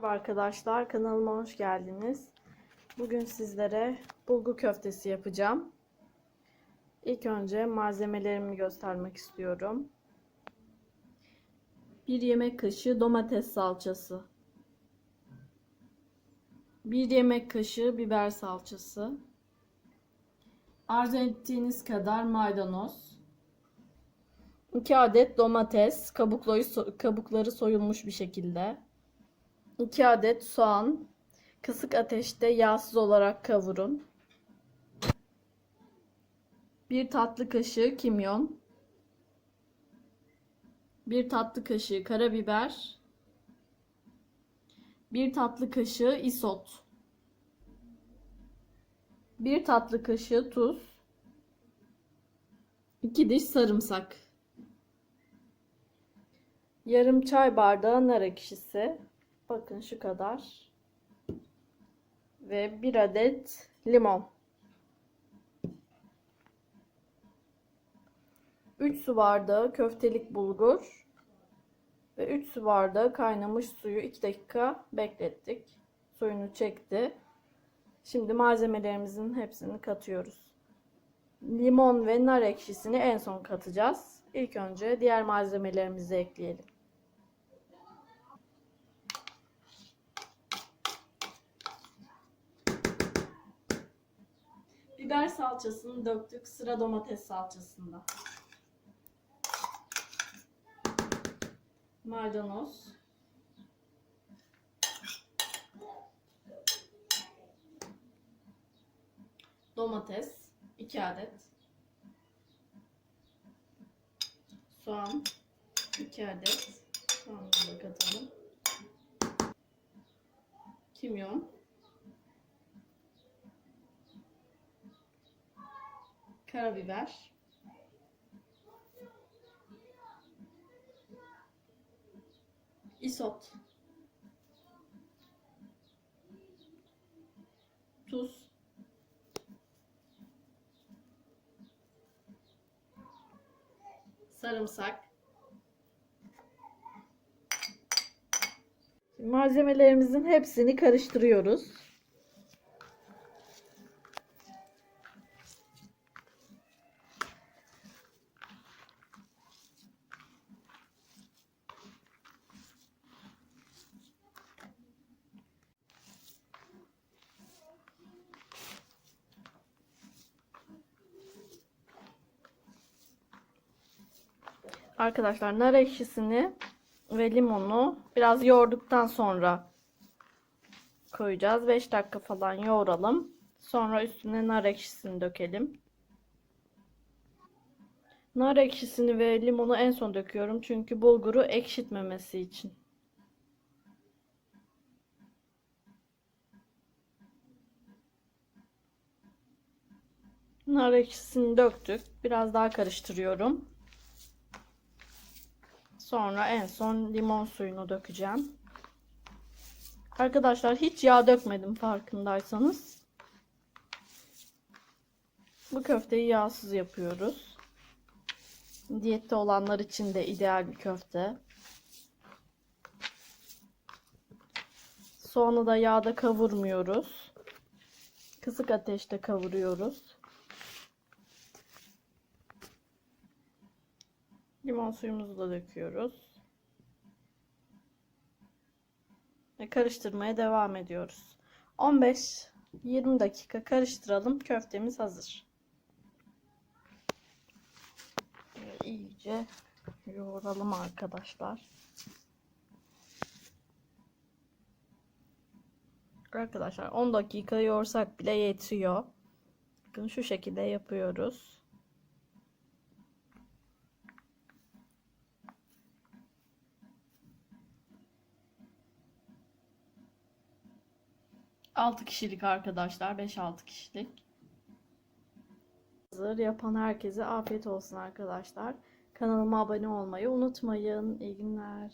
Merhaba arkadaşlar, kanalıma hoş geldiniz. Bugün sizlere bulgur köftesi yapacağım. İlk önce malzemelerimi göstermek istiyorum. 1 yemek kaşığı domates salçası. 1 yemek kaşığı biber salçası. Arzu ettiğiniz kadar maydanoz. 2 adet domates, kabukları, kabukları soyulmuş bir şekilde. 2 adet soğan kısık ateşte yağsız olarak kavurun. 1 tatlı kaşığı kimyon. 1 tatlı kaşığı karabiber. 1 tatlı kaşığı isot. 1 tatlı kaşığı tuz. 2 diş sarımsak. Yarım çay bardağı nar ekşisi. Bakın şu kadar. Ve bir adet limon. 3 su bardağı köftelik bulgur. Ve 3 su bardağı kaynamış suyu 2 dakika beklettik. Suyunu çekti. Şimdi malzemelerimizin hepsini katıyoruz. Limon ve nar ekşisini en son katacağız. İlk önce diğer malzemelerimizi ekleyelim. Biber salçasını döktük sıra domates salçasında. Maydanoz. Domates 2 adet. Soğan 2 adet. Soğanı da katalım. Kimyon. Karabiber. Isot. Tuz. Sarımsak. Malzemelerimizin hepsini karıştırıyoruz. Arkadaşlar nar ekşisini ve limonu biraz yoğurduktan sonra koyacağız. 5 dakika falan yoğuralım. Sonra üstüne nar ekşisini dökelim. Nar ekşisini ve limonu en son döküyorum. Çünkü bulguru ekşitmemesi için. Nar ekşisini döktük. Biraz daha karıştırıyorum. Sonra en son limon suyunu dökeceğim. Arkadaşlar hiç yağ dökmedim farkındaysanız. Bu köfteyi yağsız yapıyoruz. Diyette olanlar için de ideal bir köfte. Soğanı da yağda kavurmuyoruz. Kısık ateşte kavuruyoruz. Limon suyumuzu da döküyoruz. Ve karıştırmaya devam ediyoruz. 15-20 dakika karıştıralım. Köftemiz hazır. Böyle iyice yoğuralım arkadaşlar. Arkadaşlar 10 dakika yoğursak bile yetiyor. Bakın şu şekilde yapıyoruz. Altı kişilik arkadaşlar. 5-6 kişilik. Hazır yapan herkese afiyet olsun arkadaşlar. Kanalıma abone olmayı unutmayın. İyi günler.